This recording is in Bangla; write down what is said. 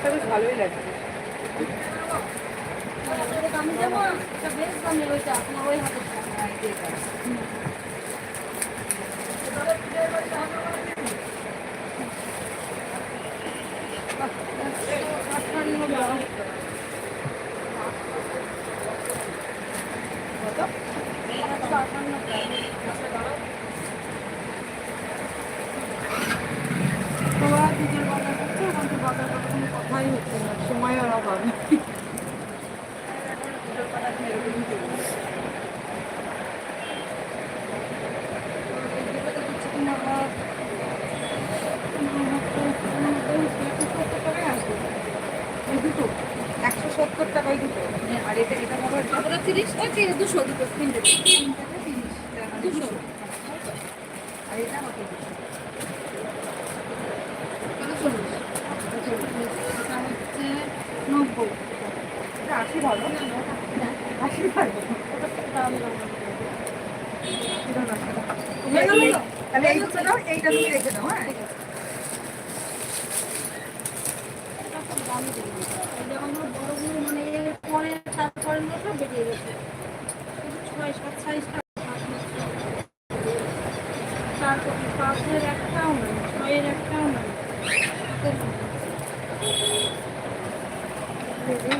জামাটা বেশ ভালোই লাগছে আমি যাব কথাই হচ্ছে না সময়ের অভাব একশো সত্তর টাকায় দুটো। আর এটা এটা ওটা তিরিশ দুশো দুটো তিনটে। তিরিশ দুশো। আর এটা আশি ভালো আশি ভালো তাহলে এইটা দাও এইটা তুমি রেখে দাও হ্যাঁ চার একটাও নয় ছয়ের একটাও নয় দেবে